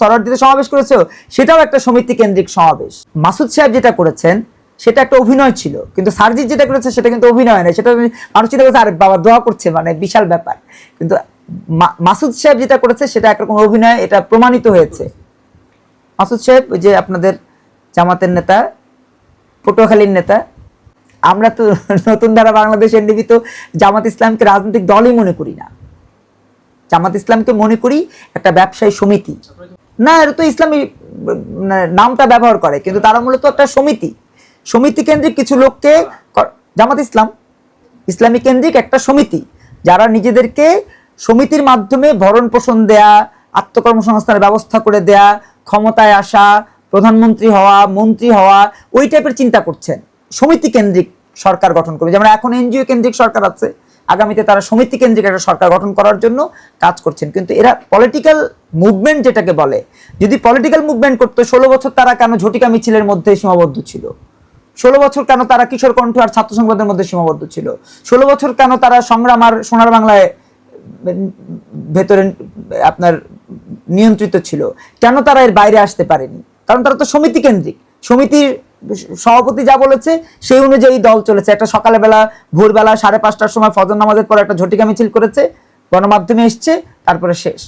সরারদিতে সমাবেশ করেছে সেটাও একটা সমিতি কেন্দ্রিক সমাবেশ। মাসুদ সাহেব যেটা করেছেন, সেটা একটা অভিনয় ছিল। কিন্তু সার্জিৎ যেটা করেছে, সেটা কিন্তু অভিনয় নয়। সেটা মানুষ চিন্তা করছে, আরে বাবা, দোয়া করছে মানে বিশাল ব্যাপার। কিন্তু মাসুদ সাহেব যেটা করেছে, সেটা একরকম অভিনয়, এটা প্রমাণিত হয়েছে। মাসুদ সাহেব যে আপনাদের জামাতের নেতা, পটুয়াখালীর নেতা, আমরা তো নতুন ধারা বাংলাদেশের নিবিত জামাত ইসলামকে রাজনৈতিক দলই মনে করি না। জামাত ইসলামকে মনে করি একটা ব্যবসায়ী সমিতি। না, এটা তো ইসলামী মানে নামটা ব্যবহার করে, কিন্তু তারা মূলত একটা সমিতি। সমিতি কেন্দ্রিক কিছু লোককে জামাত ইসলাম ইসলামী কেন্দ্রিক একটা সমিতি, যারা নিজেদেরকে সমিতির মাধ্যমে ভরণ পোষণ দেয়া, আত্মকর্মসংস্থানের ব্যবস্থা করে দেয়া, ক্ষমতায় আসা, প্রধানমন্ত্রী হওয়া, মন্ত্রী হওয়া, ওই টাইপের চিন্তা করছেন। সমিতি কেন্দ্রিক সরকার গঠন করবে, যেমন এখন এনজিও কেন্দ্রিক সরকার আছে। আগামীতে তারা সমিতি কেন্দ্রিক একটা সরকার গঠন করার জন্য কাজ করছেন। কিন্তু এরা পলিটিক্যাল মুভমেন্ট যেটাকে বলে, যদি পলিটিক্যাল মুভমেন্ট করতো, ষোলো বছর তারা কেন ঝটিকা মিছিলের মধ্যে সীমাবদ্ধ ছিল? ষোলো বছর কেন তারা কিশোর কণ্ঠ আর ছাত্র সংবাদের মধ্যে সীমাবদ্ধ ছিল? ষোলো বছর কেন তারা সংগ্রাম আর সোনার বাংলায় ভেতরে আপনার নিয়ন্ত্রিত ছিল? কেন তারা এর বাইরে আসতে পারেনি? কারণ তারা তো সমিতি কেন্দ্রিক সমিতির সভাপতি যা বলেছে, সেই অনুযায়ী দল চলেছে। একটা সকালবেলা, ভোরবেলা সাড়ে পাঁচটার সময় ফজর নামাজের পর একটা ঝটিকা মিছিল করেছে, গণমাধ্যমে এসছে, তারপরে শেষ।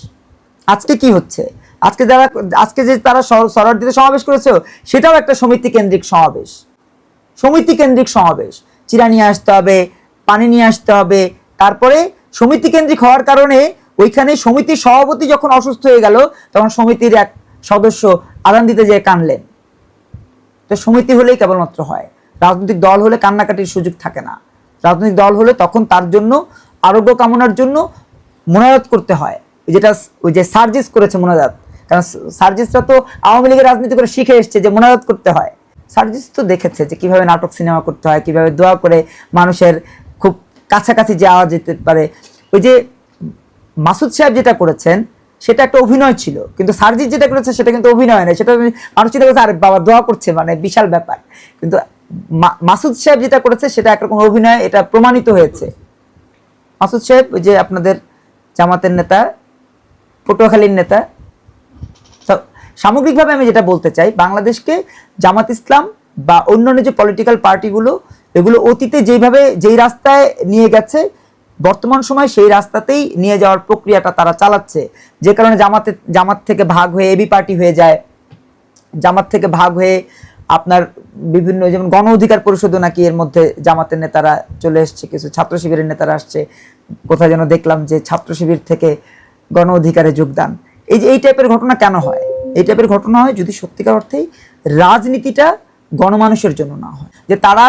আজকে কি হচ্ছে? আজকে যারা, আজকে যে তারা সরারদিতে সমাবেশ করেছে, সেটাও একটা সমিতি কেন্দ্রিক সমাবেশ। সমিতি কেন্দ্রিক সমাবেশ। চিরা নিয়ে আসতে হবে, পানি নিয়ে আসতে হবে। তারপরে সমিতি কেন্দ্রিক হওয়ার কারণে ওইখানে সমিতির সভাপতি যখন অসুস্থ হয়ে গেল, তখন সমিতির এক সদস্য আদান দিতে যেয়ে কানলেন তো সমিতি হলেই কেবলমাত্র হয়। রাজনৈতিক দল হলে কান্নাকাটির সুযোগ থাকে না। রাজনৈতিক দল হলে তখন তার জন্য আরোগ্য কামনার জন্য মোনাজাত করতে হয়। যেটা ওই যে সার্জিস করেছে মোনাজাত। কারণ সার্জিসরা তো আওয়ামী লীগের রাজনীতি করে শিখে এসছে যে মোনাজাত করতে হয়। সার্জিস তো দেখেছে যে কীভাবে নাটক, সিনেমা করতে হয়, কীভাবে দোয়া করে মানুষের খুব কাছাকাছি যাওয়া যেতে পারে। ওই যে মাসুদ সাহেব যেটা করেছেন সেটা একটা অভিনয় ছিল। কিন্তু সার্জিৎ যেটা করেছে সেটা কিন্তু অভিনয় নয়। সেটা মানুষ চিন্তা করছে, আরে বাবা, দোয়া করছে মানে বিশাল ব্যাপার। কিন্তু মাসুদ সাহেব যেটা করেছে সেটা একরকম অভিনয়, এটা প্রমাণিত হয়েছে। মাসুদ সাহেব যে আপনাদের জামাতের নেতা, পটুয়াখালীর নেতা সামগ্রিকভাবে আমি যেটা বলতে চাই, বাংলাদেশকে জামাত ইসলাম বা অন্যান্য যে পলিটিক্যাল পার্টিগুলো এগুলো অতীতে যেইভাবে, যেই রাস্তায় নিয়ে গেছে বর্তমান সময় সেই রাস্তাতেই নিয়ে যাওয়ার প্রক্রিয়াটা তারা চালাচ্ছে। যে কারণে জামাতে, জামাত থেকে ভাগ হয়ে এবি পার্টি হয়ে যায়। জামাত থেকে ভাগ হয়ে আপনার বিভিন্ন যেমন গণ অধিকার পরিষদও নাকি এর মধ্যে জামাতের নেতারা চলে এসছে, কিছু ছাত্র শিবিরের নেতারা আসছে। কোথায় যেন দেখলাম যে ছাত্র শিবির থেকে গণ অধিকারে যোগদান। এই যে এই টাইপের ঘটনা কেন হয়? এই টাইপের ঘটনা হয় যদি সত্যিকার অর্থেই রাজনীতিটা গণমানুষের জন্য না হয়। যে তারা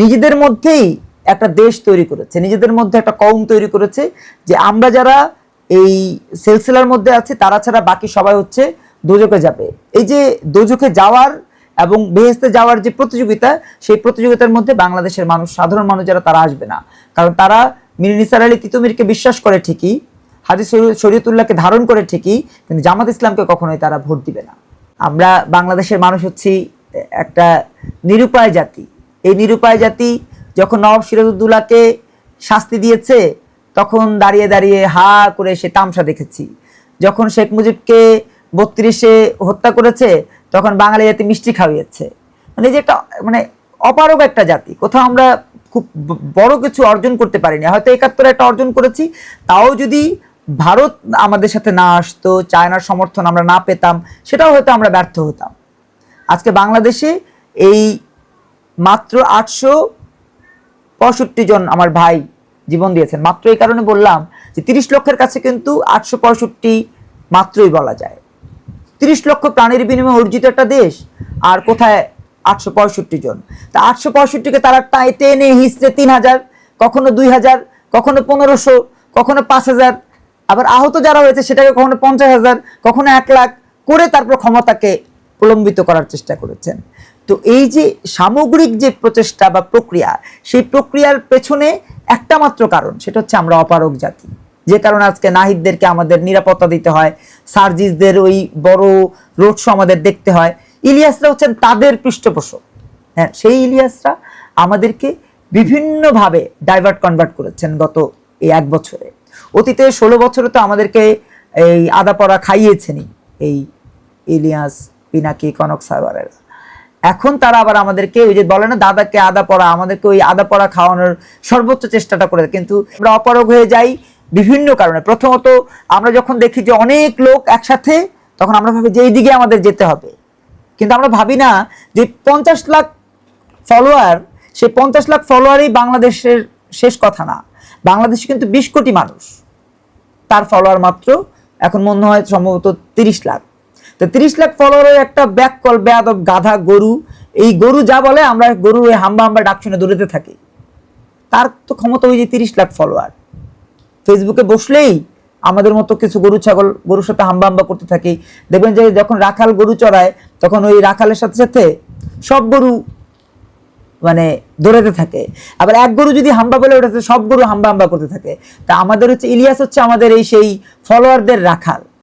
নিজেদের মধ্যেই একটা দেশ তৈরি করেছে, নিজেদের মধ্যে একটা কম তৈরি করেছে, যে আমরা যারা এই সিলসিলার মধ্যে আছে, তারা ছাড়া বাকি সবাই হচ্ছে দোজকে যাবে। এই যে দোজকে যাওয়ার এবং বেহেস্তে যাওয়ার যে প্রতিযোগিতা, সেই প্রতিযোগিতার মধ্যে বাংলাদেশের মানুষ, সাধারণ মানুষ যারা, তারা আসবে না। কারণ তারা মির নিসার আলী তিতুমিরকে বিশ্বাস করে ঠিকই, হাজি শরী- শরীয়তুল্লাহকে ধারণ করে ঠিকই, কিন্তু জামাত ইসলামকে কখনোই তারা ভোট দিবে না। আমরা বাংলাদেশের মানুষ হচ্ছি একটা নিরুপায় জাতি। এই নিরুপায় জাতি যখন নবাব সিরাজউদ্দৌলাকে শাস্তি দিয়েছে, তখন দাঁড়িয়ে দাঁড়িয়ে হা করে সে তামসা দেখেছি। যখন শেখ মুজিবকে বত্রিশে হত্যা করেছে, তখন বাঙালি জাতি মিষ্টি খাওয়িয়েছে। মানে যে একটা মানে অপারগ একটা জাতি, কোথাও আমরা খুব বড় কিছু অর্জন করতে পারিনি। হয়তো একাত্তরে একটা অর্জন করেছি, তাও যদি ভারত আমাদের সাথে না আসতো, চায়নার সমর্থন আমরা না পেতাম, সেটাও হয়তো আমরা ব্যর্থ হতাম। আজকে বাংলাদেশে এই মাত্র আটশো পঁয়ষট্টি জন আমার ভাই জীবন দিয়েছেন। মাত্র এই কারণে বললাম যে তিরিশ লক্ষের কাছে কিন্তু আটশো পঁয়ষট্টি মাত্রই বলা যায়। তিরিশ লক্ষ প্রাণীর বিনিময়ে অর্জিত একটা দেশ, আর কোথায় আটশো পঁয়ষট্টি জন? তা আটশো পঁয়ষট্টিকে তারা টেনে হিসড়ে তিন হাজার, কখনো দুই হাজার, কখনো পনেরোশো, কখনো পাঁচ হাজার, আবার আহত যারা হয়েছে সেটাকে কখনো পঞ্চাশ হাজার, কখনো এক লাখ করে তারপর ক্ষমতাকে প্রলম্বিত করার চেষ্টা করেছেন। তো এই যে সামগ্রিক যে প্রচেষ্টা বা প্রক্রিয়া, সেই প্রক্রিয়ার পেছনে একটা মাত্র কারণ, সেটা হচ্ছে আমরা অপারগ জাতি। যে কারণে আজকে নাহিদদেরকে আমাদের নিরাপত্তা দিতে হয়, সার্জিসদের ওই বড় রোড শো আমাদের দেখতে হয়। ইলিয়াসরা হচ্ছেন তাদের পৃষ্ঠপোষক। হ্যাঁ সেই ইলিয়াসরা আমাদেরকে বিভিন্নভাবে ডাইভার্ট কনভার্ট করেছেন গত এই এক বছরে। অতীতে ষোলো বছরে তো আমাদেরকে এই আদা পড়া খাইয়েছেনই এই ইলিয়াস, পিনাকি, কনক সারওয়ারেরা এখন তারা আবার আমাদেরকে ওই যে বলে না, দাদাকে আদা পড়া আমাদেরকে ওই আদা পড়া খাওয়ানোর সর্বোচ্চ চেষ্টাটা করে কিন্তু আমরা অপারগ হয়ে যাই বিভিন্ন কারণে। প্রথমত আমরা যখন দেখি যে অনেক লোক একসাথে, তখন আমরা ভাবি যে এই দিকে আমাদের যেতে হবে। কিন্তু আমরা ভাবি না যে পঞ্চাশ লাখ ফলোয়ার সেই পঞ্চাশ লাখ ফলোয়ারই বাংলাদেশের শেষ কথা না। বাংলাদেশে কিন্তু বিশ কোটি মানুষ। তার ফলোয়ার মাত্র এখন মনে হয় সম্ভবত তিরিশ লাখ। তো তিরিশ লাখ ফলোয়ারের একটা ব্যাক কল, বেয়াদব গাধা গরু, এই গরু যা বলে আমরা গরু এই হাম্বা হাম্বা ডাক শুনে থাকি। তার তো ক্ষমতা ওই যে তিরিশ লাখ ফলোয়ার ফেসবুকে বসলেই আমাদের মতো কিছু গরু ছাগল, গরুর সাথে হাম্বা হাম্বা করতে থাকি। দেখবেন যে যখন রাখাল গরু চড়ায়, তখন ওই রাখালের সাথে সাথে সব গরু মানে দৌড়াতে থাকে। আবার এক গরু যদি হাম্বা বলে ওঠাতে সব গরু হাম্বা হাম্বা করতে থাকে। তা আমাদের হচ্ছে, ইলিয়াস হচ্ছে আমাদের এই সেই ফলোয়ারদের রাখাল।